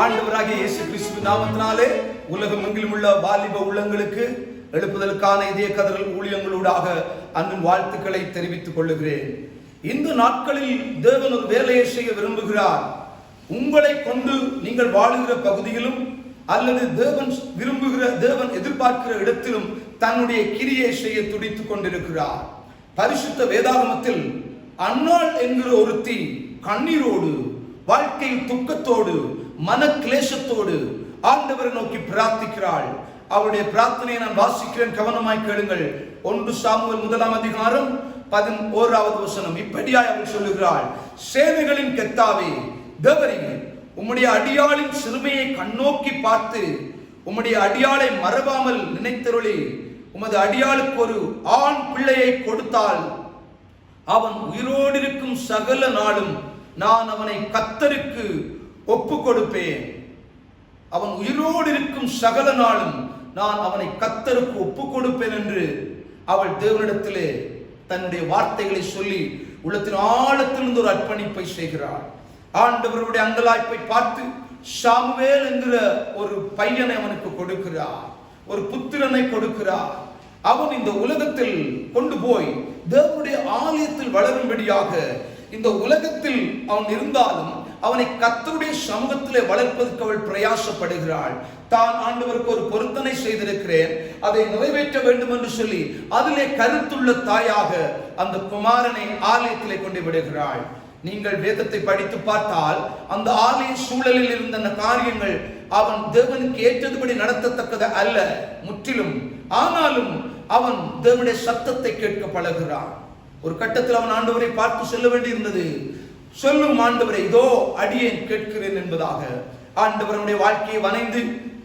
ஆண்டவராகிய இயேசு கிறிஸ்து நாமத்தினாலே உலகம் எங்கிலும் உள்ள வாலிப உள்ளங்களுக்கு எழுப்புதலுக்கான இதய கதறல் ஊழியங்களூடாக அன்பின் வாழ்த்துக்களை தெரிவித்துக் கொள்ளுகிறேன். இந்த நாட்களில் தேவன் ஒரு வேலையை செய்ய விரும்புகிறார். உங்களை கொண்டு நீங்கள் வாழுகிற பகுதியிலும் அல்லது தேவன் விரும்புகிற தேவன் எதிர்பார்க்கிற இடத்திலும் தன்னுடைய கிரியை செய்ய துடித்துக் கொண்டிருக்கிறார். பரிசுத்த வேதாகமத்தில் அன்னாள் என்கிற ஒருத்தி கண்ணீரோடு வாழ்க்கை துக்கத்தோடு மன கிளேசத்தோடு ஆண்டவரை நோக்கி பிரார்த்திக்கிறாள். அவருடைய பிரார்த்தனையை நான் வாசிக்கிறேன். கவனமாய் கேளுங்கள். ஒன்று சாமுவல் முதலாம் அதிகாரம் பதினோராவது வசனம். இப்படியாய் அவள் சொல்லுகிறாள். சேவைகளின் கெத்தாவே தேவரே உம்முடைய அடியாளின் சிறுமையை கண்ணோக்கி பார்த்து உம்முடைய அடியாளை மறவாமல் நினைத்தருளி உமது அடியாளுக்கு ஒரு ஆண் பிள்ளையை கொடுத்தால் அவன் உயிரோடு இருக்கும் சகல நாளும் நான் அவனை கத்தருக்கு ஒப்பு கொடுப்பேன் அவன் உயிரோடு இருக்கும் சகல நாளும் நான் அவனை கத்தருக்கு ஒப்பு கொடுப்பேன் என்று அவள் தேவனிடத்திலே தன்னுடைய வார்த்தைகளை சொல்லி உள்ளத்தின் ஆழத்திலிருந்து ஒரு அர்ப்பணிப்பை செய்கிறாள். ஆண்டவருடைய அங்கலாய்ப்பை பார்த்து சாமுவேல் என்கிற ஒரு பையனை அவனுக்கு கொடுக்கிறார். ஒரு புத்திரனை கொடுக்கிறார். அவன் இந்த உலகத்தில் கொண்டு போய் தேவனுடைய ஆலயத்தில் வளரும்படியாக இந்த உலகத்தில் அவன் இருந்தாலும் அவனை கத்தருடைய சமூகத்திலே வளர்ப்பதற்கு அவள் பிரயாசப்படுகிறாள். தான் ஆண்டவருக்கு ஒரு பொருத்தனை செய்திருக்கிறேன். அதை நிறைவேற்ற வேண்டும் என்று சொல்லி அதிலே கருத்துள்ள தாயாக அந்த குமாரனை ஆலயத்திலே கொண்டு விடுகிறாள். நீங்கள் வேதத்தை படித்து பார்த்தால் அந்த ஆலய சூழலில் இருந்த அந்த காரியங்கள் அவன் தேவனுக்கு ஏற்றதுபடி நடத்தத்தக்கது அல்ல. முற்றிலும். ஆனாலும் அவன் தேவனுடைய சத்தத்தை கேட்க பழகிறான் ஒரு கட்டத்தில் அவன் ஆண்டவரை பார்த்து சொல்ல வேண்டியிருந்தது. சொல்லும் ஆண்டவரை இதோ அடியேன் கேட்கிறேன் என்பதாக. ஆண்டவருடைய வாழ்க்கையை வனைந்து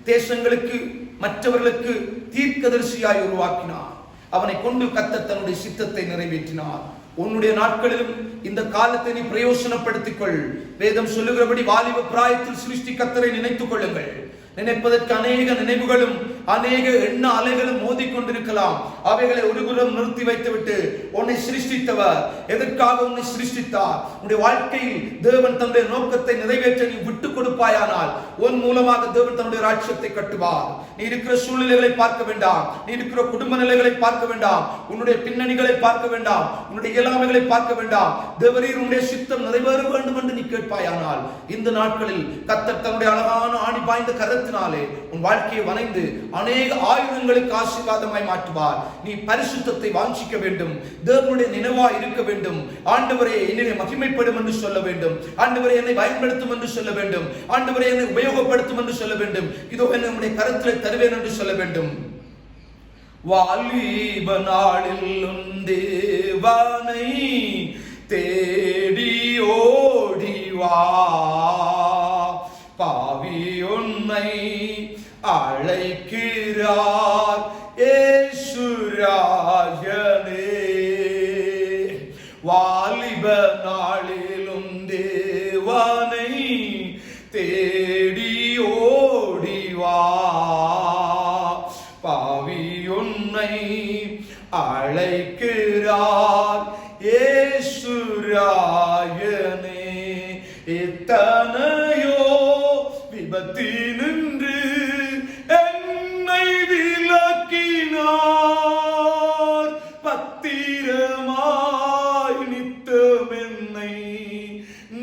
தேசங்களுக்கு மற்றவர்களுக்கு தீர்க்கதரிசியாய் உருவாக்கினார். அவனை கொண்டு கத்த தன்னுடைய சித்தத்தை நிறைவேற்றினார். உன்னுடைய நாட்களிலும் இந்த காலத்தை நீ பிரயோசனப்படுத்திக்கொள். வேதம் சொல்லுகிறபடி வாலிப பிராயத்தில் சிருஷ்டி கத்தரை நினைத்துக் கொள்ளுங்கள். நினைப்பதற்கு அநேக நினைவுகளும் அநேக எண்ண அலைகளும் மோதிக்கொண்டிருக்கலாம். அவைகளை ஒருபுறம் நிறுத்தி வைத்துவிட்டு உன்னை சிருஷ்டித்தவர். எதற்காக உன்னை சிருஷ்டித்தார்? உன்னுடைய வாழ்க்கையில் தேவன் தன்னுடைய நோக்கத்தை நிறைவேற்ற நீ விட்டு கொடுப்பாயானால் உன் மூலமாக தேவன் தன்னுடைய ராட்சியத்தை கட்டுவார். நீ இருக்கிற சூழ்நிலைகளை பார்க்க வேண்டாம். நீ இருக்கிற குடும்ப நிலைகளை பார்க்க வேண்டாம். உன்னுடைய பின்னணிகளை பார்க்க வேண்டாம். உன்னுடைய இயலாமைகளை பார்க்க வேண்டாம். தேவரீர் உன்னுடைய சித்தம் நிறைவேற வேண்டும் என்று நீ கேட்பாயானால் இந்த நாட்களில் கத்தர் தன்னுடைய அழகான ஆணி பாய்ந்த கரத்தினாலே உன் வாழ்க்கையை வனைந்து அநேக ஆயுதங்களுக்கு ஆசீர்வாதமாய் மாற்றுவார். நீ பரிசுத்தத்தை வாஞ்சிக்க வேண்டும். தேவனுடைய நினைவா இருக்க வேண்டும். ஆண்டவரே என்னை மகிமைப்படும் என்று சொல்ல வேண்டும். ஆண்டவரே என்னை பயன்படுத்தும் என்று சொல்ல வேண்டும். ஆண்டவரே என்னை உபயோகப்படுத்தும் என்று சொல்ல வேண்டும். இதோ என்னுடைய கருத்தில் தருவேன் என்று சொல்ல வேண்டும். வாலிப நாளில் அழைக்கிறார் ஏசுராஜனே வாலிப நாளிலும் தேவனை தேடி ஓடிவா. பாவி உன்னை அழைக்கிறார் ஏசுராயனே. எத்தனையோ விபத்தினின்று பத்திரமாய் நித்தம் என்னை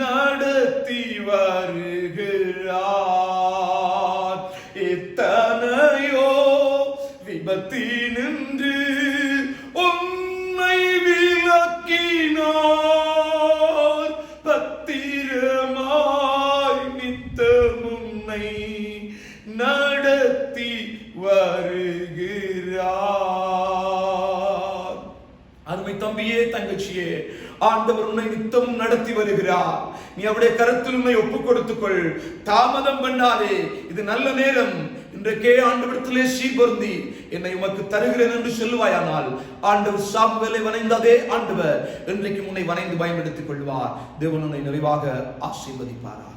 நடத்தி வருகிறார். எத்தனையோ விபத்தினின்று உன்னை விலக்கினார். பத்திரமாய் நித்தம் உன்னை நடத்தி வருகிறார். தம்பியே தங்கச்சியே ஆண்டவர் உன்னை நித்தமும் நடத்தி வருகிறார். நீ அவருடைய கருத்தில் உன்னை ஒப்புக் கொடுத்துக்கொள். தாமதம் பண்ணாதே இது நல்ல நேரம். இன்றைக்கே ஆண்டவரத்திலே சீர்பொருந்தி என்னை உமக்கு தருகிறேன் என்று சொல்லுவாயானால் ஆண்டவர் சாமுவேலை வணைந்ததே ஆண்டவர் இன்றைக்கு உன்னை வணைந்து பயன்படுத்திக் கொள்வார். தேவன் உன்னை நிறைவாக ஆசீர்வதிப்பாரா?